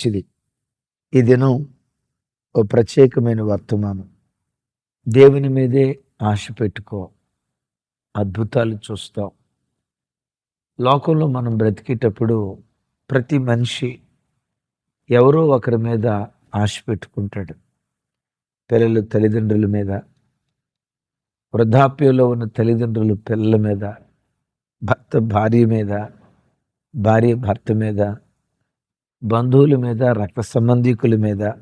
మంచిది. ఈ దినం ఓ ప్రత్యేకమైన వర్తమానం. దేవుని మీదే ఆశ పెట్టుకో. అద్భుతాలు చూస్తాం లోకంలో మనం బ్రతికేటప్పుడు ప్రతి మనిషి ఎవరో ఒకరి మీద ఆశ పెట్టుకుంటాడు. పిల్లలు తల్లిదండ్రుల మీద వృద్ధాప్యంలో ఉన్న తల్లిదండ్రులు పిల్లల మీద భర్త భార్య మీద భార్య భర్త మీద బంధువుల మీద రక్త సంబంధికుల మీద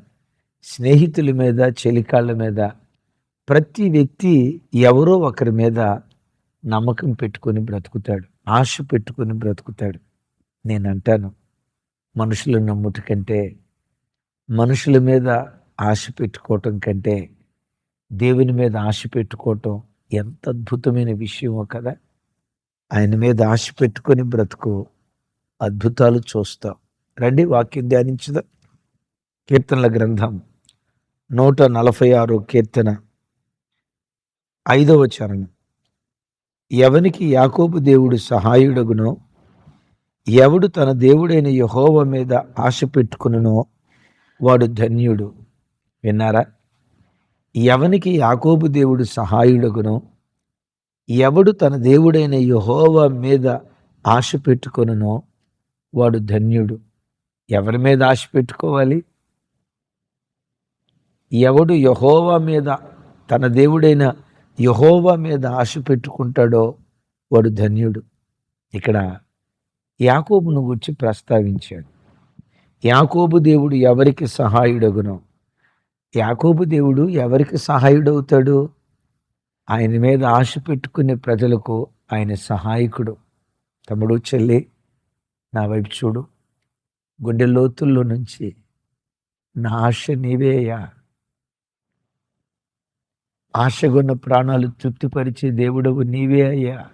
స్నేహితుల మీద చెలికాళ్ళ మీద ప్రతి వ్యక్తి ఎవరో ఒకరి మీద నమ్మకం పెట్టుకొని బ్రతుకుతాడు ఆశ పెట్టుకొని బ్రతుకుతాడు. నేను అంటాను మనుషులు నమ్ముట కంటే మనుషుల మీద ఆశ పెట్టుకోవటం కంటే దేవుని మీద ఆశ పెట్టుకోవటం ఎంత అద్భుతమైన విషయమో కదా. ఆయన మీద ఆశ పెట్టుకొని బ్రతుకు అద్భుతాలు చూస్తాం. రండి వాక్యం ధ్యానించుదాం. కీర్తనల గ్రంథం నూట నలభై ఆరు కీర్తన ఐదవ చరణం. ఎవనికి యాకోబు దేవుడు సహాయుడగునో ఎవడు తన దేవుడైన యహోవ మీద ఆశ పెట్టుకునునో వాడు ధన్యుడు. విన్నారా? ఎవనికి యాకోబు దేవుడు సహాయుడగునో ఎవడు తన దేవుడైన యహోవ మీద ఆశ పెట్టుకొనునో వాడు ధన్యుడు. ఎవరి మీద ఆశ పెట్టుకోవాలి? ఎవడు యహోవా మీద తన దేవుడైన యహోవా మీద ఆశ పెట్టుకుంటాడో వాడు ధన్యుడు. ఇక్కడ యాకోబును గురించి ప్రస్తావించాడు. యాకోబు దేవుడు ఎవరికి సహాయుడగునో? యాకోబు దేవుడు ఎవరికి సహాయుడవుతాడు? ఆయన మీద ఆశ పెట్టుకునే ప్రజలకు ఆయన సహాయకుడు. తమ్ముడు చెల్లి నా వైపు చూడు. గుండె లోతుల్లో నుంచి నా ఆశ నీవేయా ఆశగున్న ప్రాణాలు తృప్తిపరిచే దేవుడవు నీవే అయ్యా.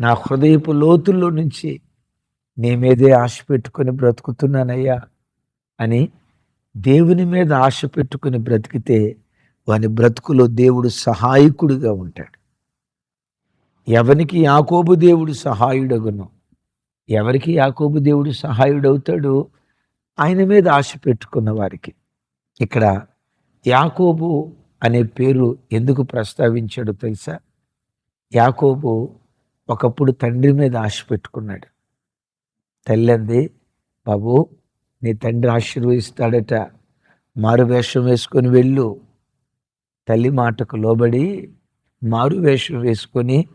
నా హృదయపు లోతుల్లో నుంచి నీ మీదే ఆశ పెట్టుకొని బ్రతుకుతున్నానయ్యా అని దేవుని మీద ఆశ పెట్టుకుని బ్రతికితే వాని బ్రతుకులో దేవుడు సహాయకుడిగా ఉంటాడు. ఎవనికి యాకోబు దేవుడు సహాయుడగును? ఎవరికి యాకోబు దేవుడు సహాయుడవుతాడు ఆయన మీద ఆశ పెట్టుకున్న వారికి. ఇక్కడ యాకోబు అనే పేరు ఎందుకు ప్రస్తావించాడో తెలుసా? యాకోబు ఒకప్పుడు తండ్రి మీద ఆశ పెట్టుకున్నాడు. తల్లంది బాబు నీ తండ్రి ఆశీర్వదిస్తాడట మారు వేషం వేసుకొని వెళ్ళు. తల్లి మాటకు లోబడి మారు వేషం వేసుకొని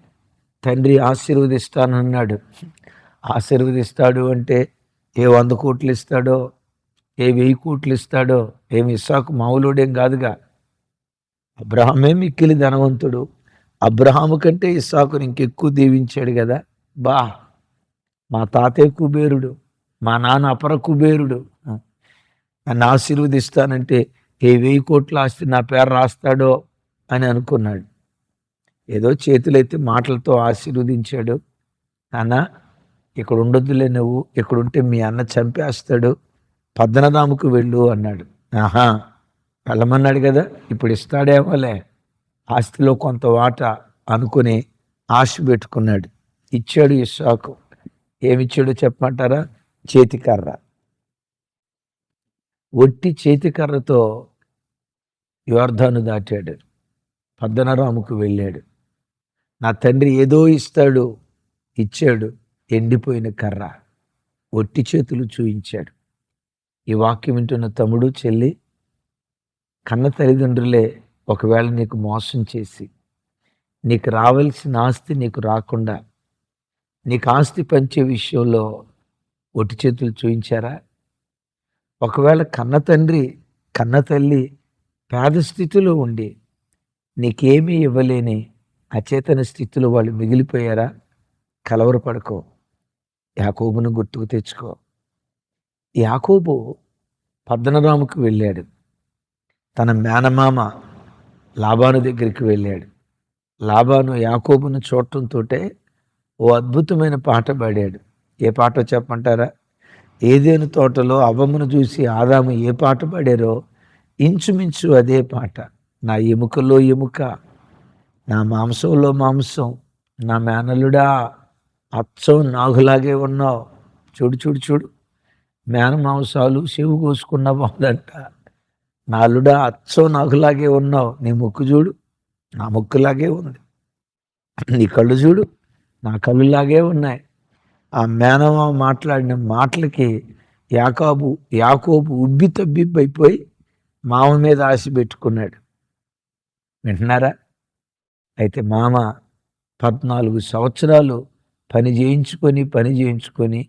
తండ్రి ఆశీర్వదిస్తానన్నాడు. ఆశీర్వదిస్తాడు అంటే ఏ వంద కోట్లు ఇస్తాడో ఏ వెయ్యి కోట్లు ఇస్తాడో ఏమి ఇస్సాకు మామూలుడేం కాదుగా. అబ్రహామే మిక్కిలి ధనవంతుడు. అబ్రహాము కంటే ఇస్సాకుని ఇంకెక్కువ దీవించాడు కదా. బా మా తాతయ్య కుబేరుడు మా నాన్న అపర కుబేరుడు. నన్ను ఆశీర్వదిస్తానంటే ఏ వెయ్యి కోట్ల ఆస్తి నా పేరు రాస్తాడో అని అనుకున్నాడు. ఏదో చేతులైతే మాటలతో ఆశీర్వదించాడు. నాన్న ఇక్కడ ఉండొద్దులే నువ్వు ఇక్కడ ఉంటే మీ అన్న చంపేస్తాడు పద్దనదాముకు వెళ్ళు అన్నాడు. ఆహా వెళ్ళమన్నాడు కదా ఇప్పుడు ఇస్తాడేమోలే. ఆస్తిలో కొంత వాట అనుకుని ఆశ పెట్టుకున్నాడు. ఇచ్చాడు ఇస్సాకు. ఏమిచ్చాడో చెప్పమంటారా? చేతికర్ర. ఒట్టి చేతికర్రతో యోర్ధాను దాటాడు. పద్దనరాముకు వెళ్ళాడు. నా తండ్రి ఏదో ఇస్తాడు ఇచ్చాడు. ఎండిపోయిన కర్ర ఒట్టి చేతులు చూయించాడు. ఈ వాక్యం వింటున్న తమ్ముడు చెల్లి కన్న తల్లిదండ్రులే ఒకవేళ నీకు మోసం చేసి నీకు రావాల్సిన ఆస్తి నీకు రాకుండా నీకు ఆస్తి పంచే విషయంలో ఒట్టి చేతులు చూయించారా? ఒకవేళ కన్న తండ్రి కన్న తల్లి పేద స్థితిలో ఉండి నీకేమీ ఇవ్వలేని అచేతన స్థితిలో వాళ్ళు మిగిలిపోయారా? కలవరపడుకో. యాకోబును గుర్తుకు తెచ్చుకో. యాకోబు పద్దనరాముకు వెళ్ళాడు. తన మేనమామ లాబాను దగ్గరికి వెళ్ళాడు. లాబాను యాకోబును చూడటంతో ఓ అద్భుతమైన పాట పాడాడు. ఏ పాట చెప్పమంటారా? ఏదేను తోటలో అవ్వమును చూసి ఆదాము ఏ పాట పాడారో ఇంచుమించు అదే పాట. నా ఎముకలో ఎముక నా మాంసంలో మాంసం నా మేనలుడా అచ్చం నాగులాగే ఉన్నావు. చూడు చూడు చూడు. మేనమాంసాలు చెవు కోసుకున్న బాగుందంట నాలుడా అచ్చం నాకులాగే ఉన్నావు. నీ ముక్కు చూడు. నా ముక్కులాగే ఉంది. నీ కళ్ళు చూడు. నా కళ్ళులాగే ఉన్నాయి. ఆ మేనమా మాట్లాడిన మాటలకి యాకాబు యాకోబు ఉబ్బి తబ్బిబ్బైపోయి మామ మీద ఆశ పెట్టుకున్నాడు. వింటున్నారా? అయితే మామ పద్నాలుగు సంవత్సరాలు పని చేయించుకొని పని చేయించుకొని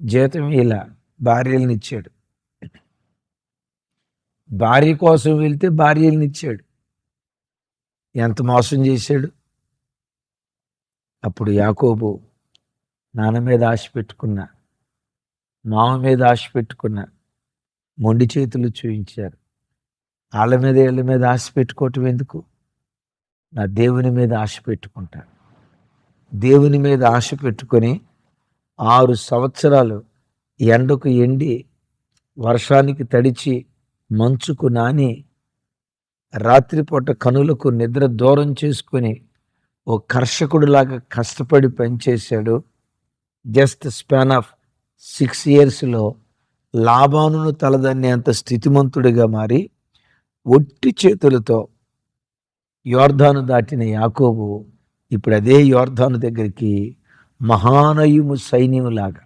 జీతం ఇలా భార్యలను ఇచ్చాడు భార్య కోసం వెళ్తే భార్యలను ఇచ్చాడు ఎంత మోసం చేశాడు? అప్పుడు యాకోబు నాన్న మీద ఆశ పెట్టుకున్నా మామ మీద ఆశ పెట్టుకున్నా మొండి చేతులు చూయించారు. వాళ్ళ మీద వీళ్ళ మీద ఆశ పెట్టుకోవటం ఎందుకు? నా దేవుని మీద ఆశ పెట్టుకుంటాను. దేవుని మీద ఆశ పెట్టుకొని ఆరు సంవత్సరాలు ఎండకు ఎండి వర్షానికి తడిచి మంచుకు నాని రాత్రిపూట కనులకు నిద్ర దూరం చేసుకొని ఓ కర్షకుడిలాగా కష్టపడి పనిచేశాడు. జస్ట్ స్పాన్ ఆఫ్ సిక్స్ ఇయర్స్లో లాభానును తలదన్నేంత స్థితిమంతుడిగా మారి ఒట్టి చేతులతో యోర్ధాను దాటిన యాకోబు ఇప్పుడు అదే యోర్ధాను దగ్గరికి మహానయుము సైన్యములాగా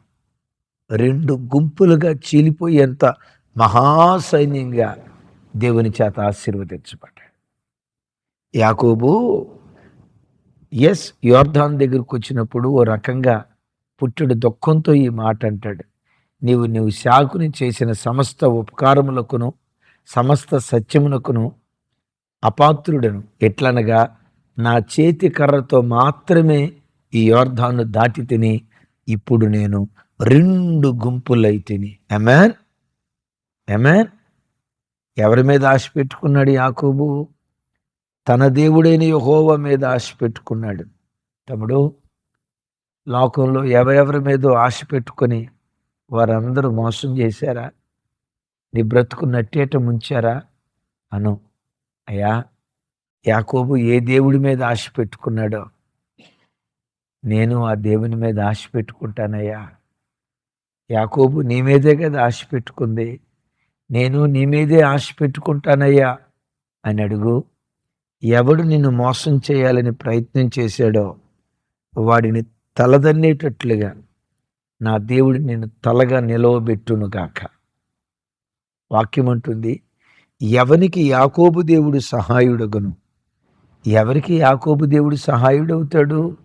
రెండు గుంపులుగా చీలిపోయేంత మహాసైన్యంగా దేవుని చేత ఆశీర్వదించబడ్డాడు. యాకోబు ఎస్ యోర్ధాన్ దగ్గరకు వచ్చినప్పుడు ఓ రకంగా పుట్టుడు దుఃఖంతో ఈ మాట అంటాడు. నీవు నీవు శాకుని చేసిన సమస్త ఉపకారములకును సమస్త సత్యమునకును అపాత్రుడను. ఎట్లనగా నా చేతి కర్రతో మాత్రమే ఈ యోర్ధాను దాటి తిని ఇప్పుడు నేను రెండు గుంపులై తిని. ఎమాన్ ఎమాన్ ఎవరి మీద ఆశ పెట్టుకున్నాడు యాకోబు? తన దేవుడైన యహోవ మీద ఆశ పెట్టుకున్నాడు. తమ్ముడు లోకంలో ఎవరెవరి మీద ఆశ పెట్టుకొని వారందరూ మోసం చేశారా? నీ బ్రతుకు నట్టేట ముంచారా? అను. అయ్యా యాకోబు ఏ దేవుడి మీద ఆశ పెట్టుకున్నాడో నేను ఆ దేవుని మీద ఆశ పెట్టుకుంటానయ్యా. యాకోబు నీ మీదే కదా ఆశ పెట్టుకుంది. నేను నీ మీదే ఆశ పెట్టుకుంటానయ్యా అని అడుగు. ఎవడు నిన్ను మోసం చేయాలని ప్రయత్నం చేశాడో వాడిని తలదన్నేటట్లుగా నా దేవుడు నేను తలగా నిలవబెట్టును గాక. వాక్యం అంటుంది ఎవనికి యాకోబు దేవుడు సహాయుడగను? ఎవరికి యాకోబు దేవుడు సహాయుడవుతాడు?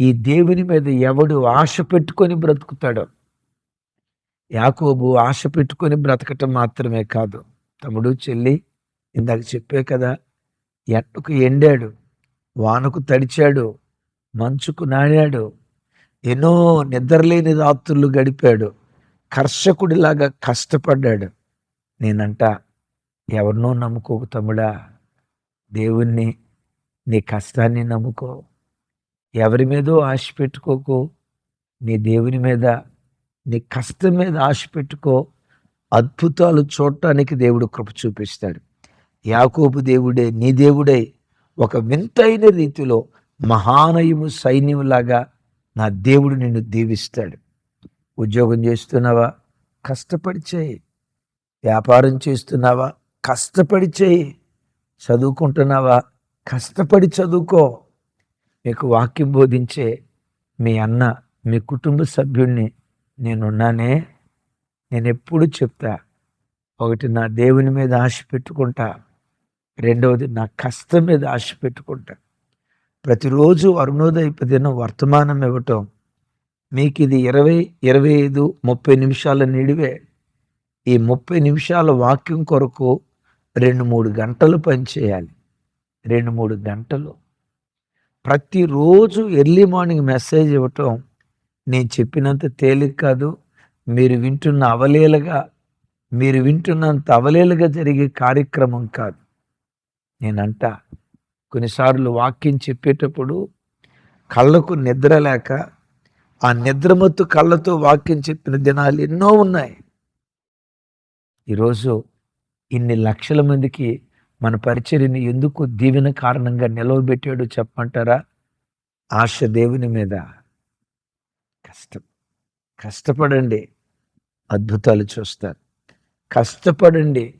ఈ దేవుని మీద ఎవడు ఆశ పెట్టుకొని బ్రతుకుతాడో? యాకోబు ఆశ పెట్టుకొని బ్రతకటం మాత్రమే కాదు. తమ్ముడు చెల్లి ఇందాక చెప్పే కదా ఎండకు ఎండాడు వానకు తడిచాడు మంచుకు నాడాడు ఎన్నో నిద్రలేని రాత్రులు గడిపాడు కర్షకుడిలాగా కష్టపడ్డాడు. నేనంట ఎవరినో నమ్ముకోకు తమ్ముడా. దేవుణ్ణి నీ కష్టాన్ని నమ్ముకో. ఎవరి మీదో ఆశ పెట్టుకోకు. నీ దేవుని మీద నీ కష్టం మీద ఆశ పెట్టుకో. అద్భుతాలు చూడటానికి దేవుడు కృప చూపిస్తాడు. యాకోబు దేవుడే నీ దేవుడే ఒక వింతైన రీతిలో మహానయము సైన్యంలాగా నా దేవుడు నిన్ను దీవిస్తాడు. ఉద్యోగం చేస్తున్నావా? కష్టపడి చేయి. వ్యాపారం చేస్తున్నావా? కష్టపడి చేయి. చదువుకుంటున్నావా? కష్టపడి చదువుకో. మీకు వాక్యం బోధించే మీ అన్న మీ కుటుంబ సభ్యుడిని నేనున్నానే. నేను ఎప్పుడు చెప్తా ఒకటి నా దేవుని మీద ఆశ పెట్టుకుంటా రెండవది నా కష్టం మీద ఆశ పెట్టుకుంటా. ప్రతిరోజు అరుణోదయ దినం వర్తమానం ఇవ్వటం మీకు ఇది ఇరవై ఇరవై ఐదు ముప్పై నిమిషాల నిడివే. ఈ ముప్పై నిమిషాల వాక్యం కొరకు రెండు మూడు గంటలు పనిచేయాలి. రెండు మూడు గంటలు. ప్రతిరోజు ఎర్లీ మార్నింగ్ మెసేజ్ ఇవ్వటం నేను చెప్పినంత తేలిక కాదు. మీరు వింటున్న అవలేలుగా మీరు వింటున్నంత అవలేలుగా జరిగే కార్యక్రమం కాదు. నేనంట కొన్నిసార్లు వాక్యం చెప్పేటప్పుడు కళ్ళకు నిద్ర లేక ఆ నిద్రమత్తు కళ్ళతో వాక్యం చెప్పిన దినాలు ఎన్నో ఉన్నాయి. ఈరోజు ఇన్ని లక్షల మందికి మన పరిచర్యని ఎందుకు దీవెన కారణంగా నిలవబెట్టాడు చెప్పమంటారా? ఆశ దేవుని మీద. కష్టం. కష్టపడండి. అద్భుతాలు చూస్తారు. కష్టపడండి.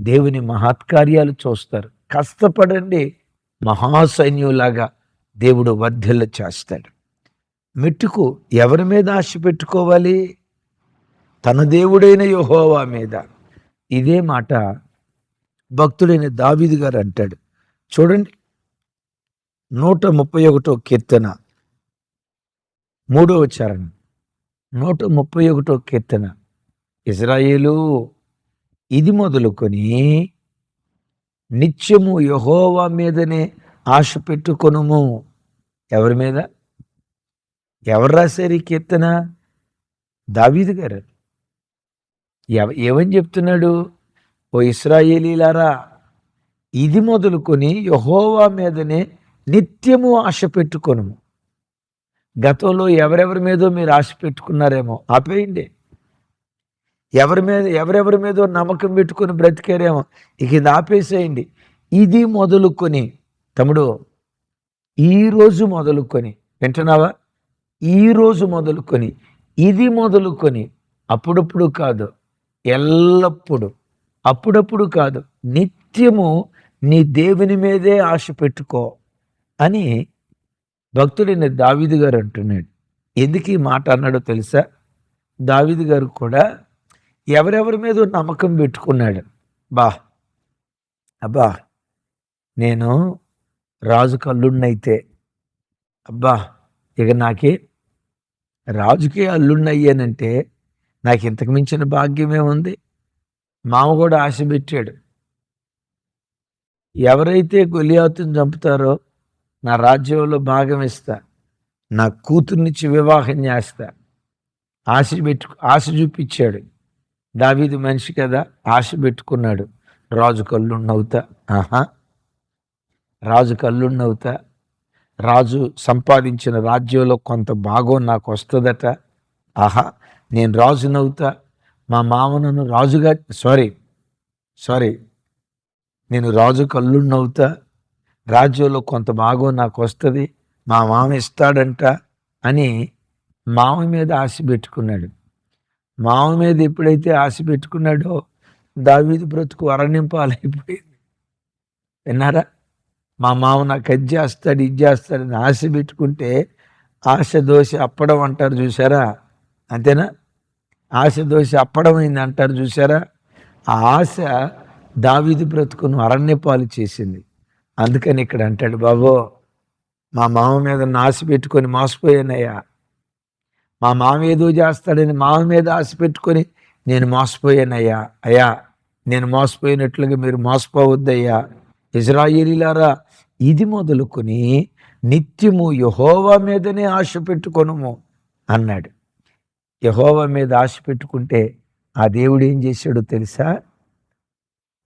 దేవుని మహత్కార్యాలు చూస్తారు. కష్టపడండి. మహాసైన్యులాగా దేవుడు వర్ధిల్ల చేస్తాడు. మెట్టుకు ఎవరి మీద ఆశ పెట్టుకోవాలి? తన దేవుడైన యహోవా మీద. ఇదే మాట భక్తుడైన దావీదు గారు అంటాడు. చూడండి. నూట ముప్పై ఒకటో కీర్తన. మూడవ చరణం నూట ముప్పై ఒకటో కీర్తన. ఇజ్రాయేలు ఇది మొదలుకొని నిత్యము యహోవా మీదనే ఆశ పెట్టుకొనుము. ఎవరి మీద? ఎవరు రాశారు ఈ కీర్తన? దావీదు గారు. ఎవ- ఏమని చెప్తున్నాడు? ఓ ఇస్రాయేలీలారా ఇది మొదలుకొని యహోవా మీదనే నిత్యము ఆశ పెట్టుకొను గతంలో ఎవరెవరి మీదో మీరు ఆశ పెట్టుకున్నారేమో ఆపేయండి. ఎవరి మీద ఎవరెవరి మీదో నమ్మకం పెట్టుకొని బ్రతికారేమో ఇక ఇది ఆపేసేయండి. ఇది మొదలుకొని తమ్ముడు ఈ రోజు మొదలుకొని వింటున్నావా? ఈ రోజు మొదలుకొని ఇది మొదలుకొని అప్పుడప్పుడు కాదు ఎల్లప్పుడూ అప్పుడప్పుడు కాదు. నిత్యము నీ దేవుని మీదే ఆశ పెట్టుకో అని భక్తుడైన దావిది గారు అంటున్నాడు. ఎందుకు ఈ మాట అన్నాడో తెలుసా? దావిది గారు కూడా ఎవరెవరి మీద నమ్మకం పెట్టుకున్నాడు. బా అబ్బా నేను రాజు కల్లున్నైతే అబ్బా ఇక నాకే రాజుకే అల్లున్నయ్యానంటే నాకు ఇంతకు మించిన భాగ్యమే ఉంది. మామ కూడా ఆశ పెట్టాడు. ఎవరైతే గొలియాతుని చంపుతారో నా రాజ్యంలో భాగం ఇస్తా. నా కూతుర్నిచ్చి వివాహం చేస్తా. ఆశ పెట్టు ఆశ చూపించాడు. దావీదు మనిషి కదా ఆశ పెట్టుకున్నాడు. రాజు కళ్ళున్నవుతా ఆహా. రాజు కళ్ళున్నవుతా రాజు సంపాదించిన రాజ్యంలో కొంత భాగం నాకు వస్తుందట ఆహా. నేను రాజునవుతా మా మామ నన్ను రాజుగా సారీ సారీ నేను రాజు కళ్ళున్నవుతా రాజ్యంలో కొంత భాగం నాకు వస్తుంది మా మామ ఇస్తాడంట అని మామ మీద ఆశ పెట్టుకున్నాడు. మామ మీద ఎప్పుడైతే ఆశ పెట్టుకున్నాడో దావీది బ్రతుకు అరణ్యంపాలైపోయింది. విన్నారా? మా మామ నాకు అది చేస్తాడు ఇది చేస్తాడని ఆశ పెట్టుకుంటే ఆశ దోశ అప్పడం అంటారు చూసారా? అంతేనా? ఆశ దోశ అప్పడం అయింది అంటారు చూసారా ఆ ఆశ దావీది బ్రతుకును అరణ్యపాలు చేసింది. అందుకని ఇక్కడ అంటాడు బాబో మా మామ మీద ఆశ పెట్టుకొని మోసపోయానయ్యా. మా మామ ఏదో చేస్తాడని మామ మీద ఆశ పెట్టుకొని నేను మోసపోయానయ్యా. అయ్యా నేను మోసపోయినట్లుగా మీరు మోసపోవద్దయ్యా. ఇజ్రాయిలీలారా ఇది మొదలుకొని నిత్యము యహోవా మీదనే ఆశ పెట్టుకొనుము అన్నాడు. యహోవ మీద ఆశ పెట్టుకుంటే ఆ దేవుడు ఏం చేశాడో తెలుసా?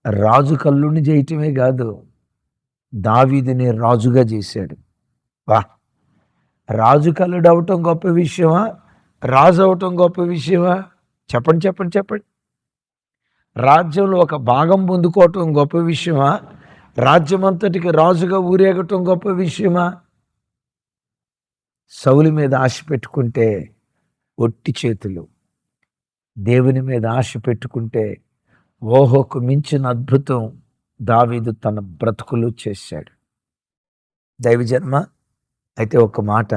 రాజు కల్లుని చేయటమే కాదు దావీదిని రాజుగా చేశాడు. వా రాజు కల్లుడు అవటం గొప్ప విషయమా? రాజు అవటం గొప్ప విషయమా? చెప్పండి చెప్పండి చెప్పండి. రాజ్యంలో ఒక భాగం పొందుకోవటం గొప్ప విషయమా? రాజ్యమంతటికి రాజుగా ఊరేగటం గొప్ప విషయమా? సౌలి మీద ఆశ పెట్టుకుంటే ఒట్టి చేతులు. దేవుని మీద ఆశ పెట్టుకుంటే ఓహోకు మించిన అద్భుతం దావీదు తన బ్రతుకులు చేశాడు. దైవజన్మ అయితే ఒక మాట.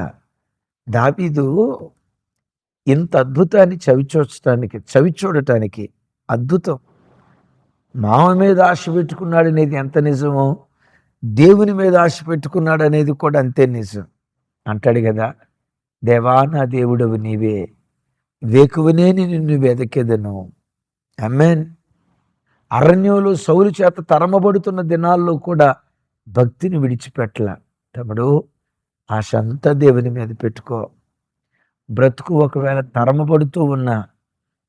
దావీదు ఇంత అద్భుతాన్ని చవిచూడటానికి చవి చూడటానికి అద్భుతం. మామ మీద ఆశ పెట్టుకున్నాడు అనేది ఎంత నిజమో దేవుని మీద ఆశ పెట్టుకున్నాడు అనేది కూడా అంతే నిజం. అంటాడు కదా దేవా నా దేవుడవు నీవే. వేకువనే నిన్ను వెదకెదను. అమ్మేన్ అరణ్యంలో సౌలు చేత తరమబడుతున్న దినాల్లో కూడా భక్తిని విడిచిపెట్టల తమ్ముడు ఆశ అంతా దేవుని మీద పెట్టుకో. బ్రతుకు ఒకవేళ తరమబడుతూ ఉన్న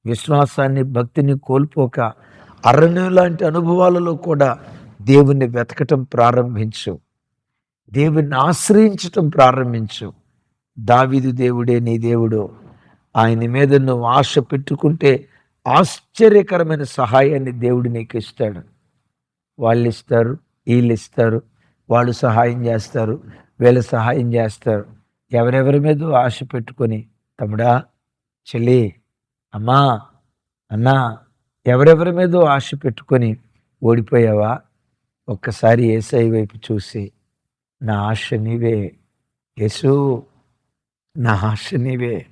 విశ్వాసాన్ని భక్తిని కోల్పోక అరణ్యం లాంటి అనుభవాలలో కూడా దేవుణ్ణి వెతకటం ప్రారంభించు. దేవుణ్ణి ఆశ్రయించటం ప్రారంభించు. దావిదు దేవుడే నీ దేవుడు. ఆయన మీద నువ్వు ఆశ పెట్టుకుంటే ఆశ్చర్యకరమైన సహాయాన్ని దేవుడు నీకు ఇస్తాడు. వాళ్ళు ఇస్తారు వీళ్ళు ఇస్తారు వాళ్ళు సహాయం చేస్తారు వీళ్ళు సహాయం చేస్తారు. ఎవరెవరి మీద ఆశ పెట్టుకొని తమ్ముడా చెల్లి అమ్మా అన్నా ఎవరెవరి మీదో ఆశ పెట్టుకొని ఓడిపోయావా? ఒక్కసారి ఏసై వైపు చూసి నా ఆశ నీవే. యేసు నా ఆశ నీవే.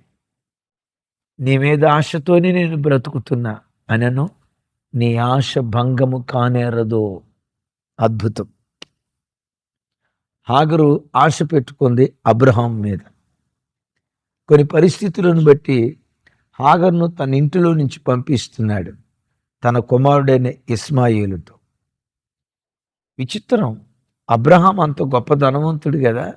నీ మీద ఆశతోనే నేను బ్రతుకుతున్నా అనను. నీ ఆశ భంగము కానేరదు. అద్భుతం. హాగరు ఆశ పెట్టుకుంది అబ్రహాం మీద. కొన్ని పరిస్థితులను బట్టి హాగర్ను తన ఇంటిలో నుంచి పంపిస్తున్నాడు తన కుమారుడైన ఇస్మాయిలుతో. విచిత్రం. అబ్రహాం అంత గొప్ప ధనవంతుడు కదా?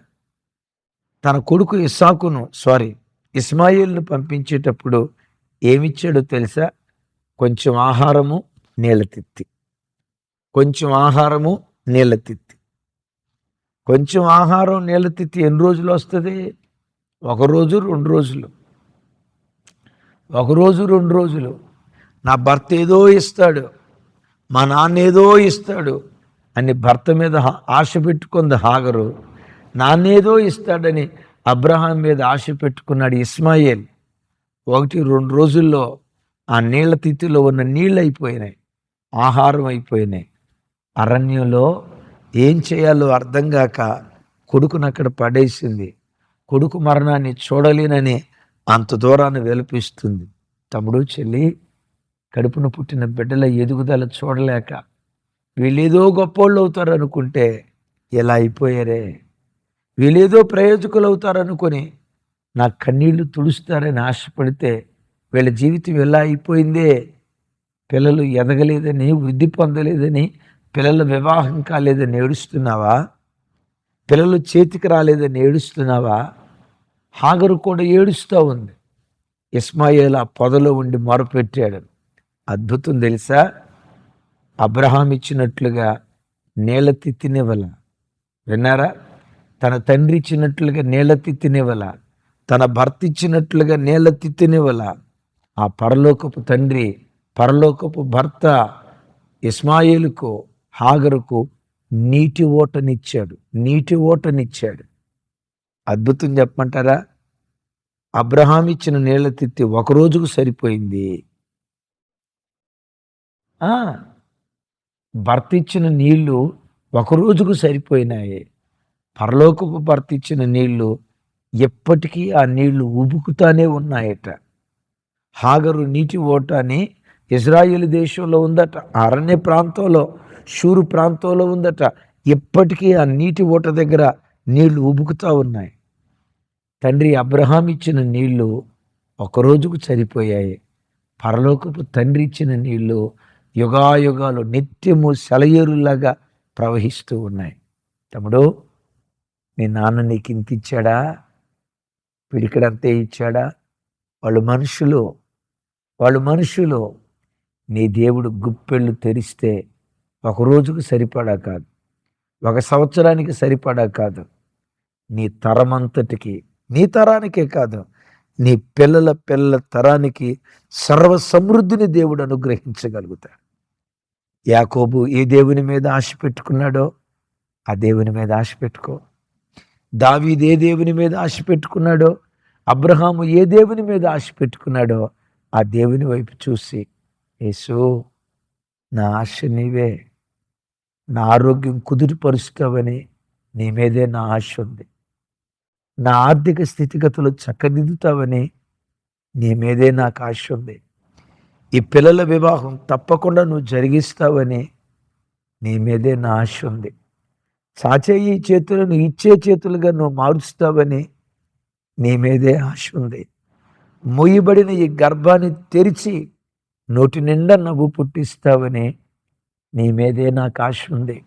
తన కొడుకు ఇస్సాకును సారీ ఇస్మాయిల్ను పంపించేటప్పుడు ఏమిచ్చాడో తెలుసా? కొంచెం ఆహారము నీళ్ళ తిత్తి. కొంచెం ఆహారము నీళ్ళ తిత్తి. కొంచెం ఆహారం నీళ్ళ తిత్తి ఎన్ని రోజులు వస్తుంది? ఒక రోజు రెండు రోజులు. ఒక రోజు రెండు రోజులు. నా భర్త ఏదో ఇస్తాడు. మా నాన్న ఏదో ఇస్తాడు. అని భర్త మీద ఆశ పెట్టుకుంది హాగరు. నాన్నేదో ఇస్తాడని అబ్రహాం మీద ఆశ పెట్టుకున్నాడు ఇస్మాయిల్. ఒకటి రెండు రోజుల్లో ఆ నీళ్ళ తిత్తిలో ఉన్న నీళ్ళు అయిపోయినాయి ఆహారం అయిపోయినాయి. అరణ్యంలో ఏం చేయాలో అర్థం కాక కొడుకును అక్కడ పడేసింది. కొడుకు మరణాన్ని చూడలేనని అంత దూరాన్ని వెలిపిస్తుంది. తమ్ముడు చెల్లి కడుపున పుట్టిన బిడ్డల ఎదుగుదల చూడలేక వీళ్ళేదో గొప్పోళ్ళు అవుతారు అనుకుంటే ఎలా అయిపోయారే? వీళ్ళేదో ప్రయోజకులు అవుతారనుకొని నా కన్నీళ్ళు తుడుస్తారని ఆశపడితే వీళ్ళ జీవితం ఎలా అయిపోయిందే? పిల్లలు ఎదగలేదని వృద్ధి పొందలేదని పిల్లల వివాహం కాలేదని ఏడుస్తున్నావా? పిల్లలు చేతికి రాలేదని ఏడుస్తున్నావా? హాగరు కూడా ఏడుస్తూ ఉంది. ఇస్మాయిల్ ఆ పొదలో ఉండి మొరపెట్టాడు. అద్భుతం తెలుసా? అబ్రహాం ఇచ్చినట్లుగా నేల తిత్తినివ్వల. విన్నారా? తన తండ్రి ఇచ్చినట్లుగా నీళ్ళ తినేవల తన భర్త ఇచ్చినట్లుగా నీళ్ళ తినేవల ఆ పరలోకపు తండ్రి పరలోకపు భర్త ఇస్మాయిలుకు హాగరుకు నీటి ఓటనిచ్చాడు నీటి ఓటనిచ్చాడు. అద్భుతం చెప్పమంటారా? అబ్రహాం ఇచ్చిన నీళ్ళ తిత్తి ఒక రోజుకు సరిపోయింది. భర్త ఇచ్చిన నీళ్ళు ఒక రోజుకు సరిపోయినాయి. పరలోకపు భర్త ఇచ్చిన నీళ్ళు ఎప్పటికీ ఆ నీళ్ళు ఉబుకుతానే ఉన్నాయట. హాగరు నీటి ఓట అని ఇజ్రాయిల్ దేశంలో ఉందట అరణ్య ప్రాంతంలో షూరు ప్రాంతంలో ఉందట. ఎప్పటికీ ఆ నీటి ఓట దగ్గర నీళ్ళు ఉబుకుతూ ఉన్నాయి. తండ్రి అబ్రహాం ఇచ్చిన నీళ్ళు ఒక రోజుకు సరిపోయాయి. పరలోకపు తండ్రి ఇచ్చిన నీళ్ళు యుగాయుగాలు నిత్యము సెలయేరులాగా ప్రవహిస్తూ ఉన్నాయి. తమ్ముడు మీ నాన్న నీకు ఇంత ఇచ్చాడా? పిడికడంతే ఇచ్చాడా? వాళ్ళు మనుషులు. వాళ్ళు మనుషులు. నీ దేవుడు గుప్పెళ్ళు తెరిస్తే ఒక రోజుకు సరిపడా కాదు. ఒక సంవత్సరానికి సరిపడా కాదు. నీ తరమంతటికి నీ తరానికే కాదు. నీ పిల్లల పిల్లల తరానికి సర్వ సమృద్ధిని దేవుడు అనుగ్రహించగలుగుతాడు. యాకోబు ఏ దేవుని మీద ఆశ పెట్టుకున్నాడో ఆ దేవుని మీద ఆశ పెట్టుకో. దావీదు ఏ దేవుని మీద ఆశ పెట్టుకున్నాడో? అబ్రహాము ఏ దేవుని మీద ఆశ పెట్టుకున్నాడో? ఆ దేవుని వైపు చూసి యేసు నా ఆశ నీవే. నా ఆరోగ్యం కుదురుపరుస్తావని నీ మీదే నా ఆశ ఉంది. నా ఆర్థిక స్థితిగతులు చక్కదిద్దుతావని నీ మీదే నాకు ఆశ ఉంది. ఈ పిల్లల వివాహం తప్పకుండా నువ్వు జరిగిస్తావని నీ మీదే నా ఆశ ఉంది. సాచే ఈ చేతులను ఇచ్చే చేతులుగా నువ్వు మారుస్తావని నీ మీదే ఆశ ఉంది. మొయ్యబడిన ఈ గర్భాన్ని తెరిచి నోటి నిండా నవ్వు పుట్టిస్తావని నీ మీదే నాకు ఆశ ఉంది.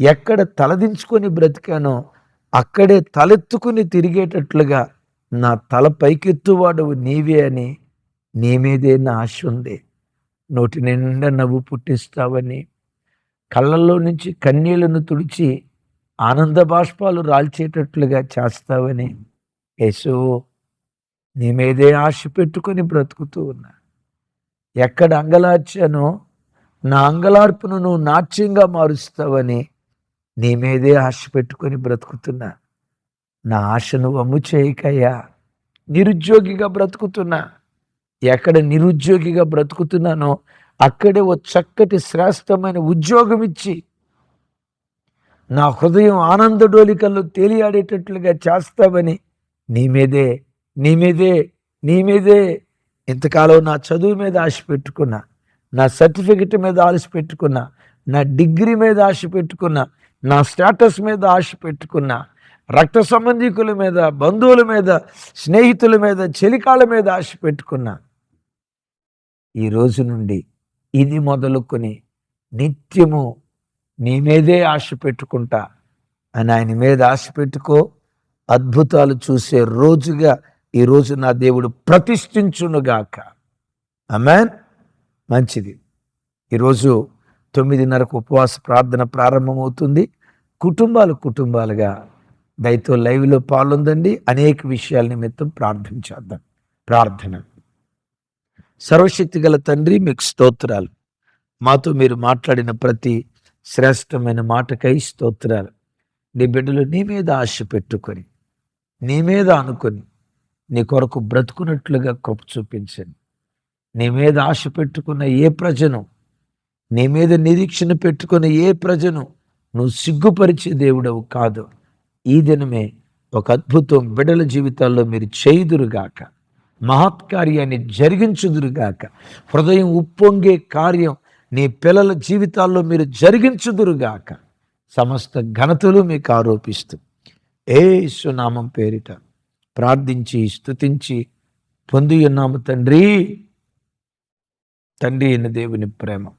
ఎక్కడ తలదించుకొని బ్రతికానో అక్కడే తలెత్తుకుని తిరిగేటట్లుగా నా తల పైకెత్తువాడు నీవే అని నీ మీదే నా ఆశ ఉంది. నోటి నిండా నవ్వు పుట్టిస్తావని కళ్ళల్లో నుంచి కన్నీళ్ళను తుడిచి ఆనంద బాష్పాలు రాల్చేటట్లుగా చేస్తావని యేసు నీ మీదే ఆశ పెట్టుకొని బ్రతుకుతూ ఉన్నా ఎక్కడ అంగలార్చానో నా అంగలార్పును నువ్వు నాట్యంగా మారుస్తావని నీ మీదే ఆశ పెట్టుకొని బ్రతుకుతున్నా. నా ఆశను అమ్ము చేయకయ్యా. నిరుద్యోగిగా బ్రతుకుతున్నా. ఎక్కడ నిరుద్యోగిగా బ్రతుకుతున్నానో అక్కడే ఓ చక్కటి శ్రేష్టమైన ఉద్యోగం ఇచ్చి నా హృదయం ఆనంద డోలికల్లో తేలియాడేటట్లుగా చేస్తావని నీ మీదే నీ మీదే నీ మీదే ఇంతకాలం నా చదువు మీద ఆశ పెట్టుకున్నా నా సర్టిఫికెట్ మీద ఆశ పెట్టుకున్నా నా డిగ్రీ మీద ఆశ పెట్టుకున్నా నా స్టేటస్ మీద ఆశ పెట్టుకున్నా రక్త సంబంధికుల మీద బంధువుల మీద స్నేహితుల మీద చెలికాల మీద ఆశ పెట్టుకున్నా. ఈ రోజు నుండి ఇది మొదలుకొని నిత్యము నీ మీదే ఆశ పెట్టుకుంటా అని ఆయన మీద ఆశ పెట్టుకో. అద్భుతాలు చూసే రోజుగా ఈరోజు నా దేవుడు ప్రతిష్ఠించునుగాక. అమెన్ మంచిది. ఈరోజు తొమ్మిదిన్నరకు ఉపవాస ప్రార్థన ప్రారంభమవుతుంది. కుటుంబాలు కుటుంబాలుగా దయతో లైవ్లో పాల్గొందండి. అనేక విషయాల నిమిత్తం ప్రార్థించేద్దాం ప్రార్థన. సర్వశక్తి గల తండ్రి మీకు స్తోత్రాలు. మాతో మీరు మాట్లాడిన ప్రతి శ్రేష్టమైన మాటకై స్తోత్రాలు. నీ బిడ్డలు నీ మీద ఆశ పెట్టుకొని నీ మీద అనుకొని నీ కొరకు బ్రతుకున్నట్లుగా కృప చూపించండి. నీ మీద ఆశ పెట్టుకున్న ఏ ప్రజను నీ మీద నిరీక్షణ పెట్టుకున్న ఏ ప్రజను నువ్వు సిగ్గుపరిచే దేవుడవు కాదు. ఈ దినమే ఒక అద్భుతం బిడల జీవితాల్లో మీరు చేయుదురుగాక. మహత్కార్యాన్ని జరిగించుదురుగాక. హృదయం ఉప్పొంగే కార్యం నీ పిల్లల జీవితాల్లో మీరు జరిగించుదురుగాక. సమస్త ఘనతలు మీకు ఆరోపిస్తూ ఏ సునామం పేరిట ప్రార్థించి స్థుతించి పొంది ఉన్నాము తండ్రి. తండ్రి అయిన దేవుని ప్రేమ.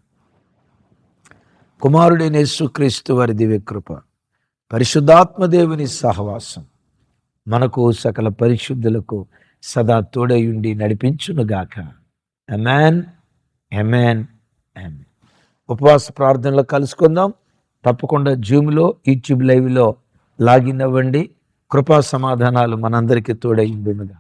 కుమారుడైన యేసుక్రీస్తు వారి దివ్యకృప పరిశుద్ధాత్మ దేవుని సహవాసం మనకు సకల పరిశుద్ధులకు సదా తోడయుండి నడిపించునుగాక. ఎమాన్ ఎమాన్ ఉపవాస ప్రార్థనలో కలుసుకుందాం. తప్పకుండా జూమ్లో యూట్యూబ్ లైవ్లో లాగిన్ అవ్వండి. కృపా సమాధానాలు మనందరికీ తోడైండునుగా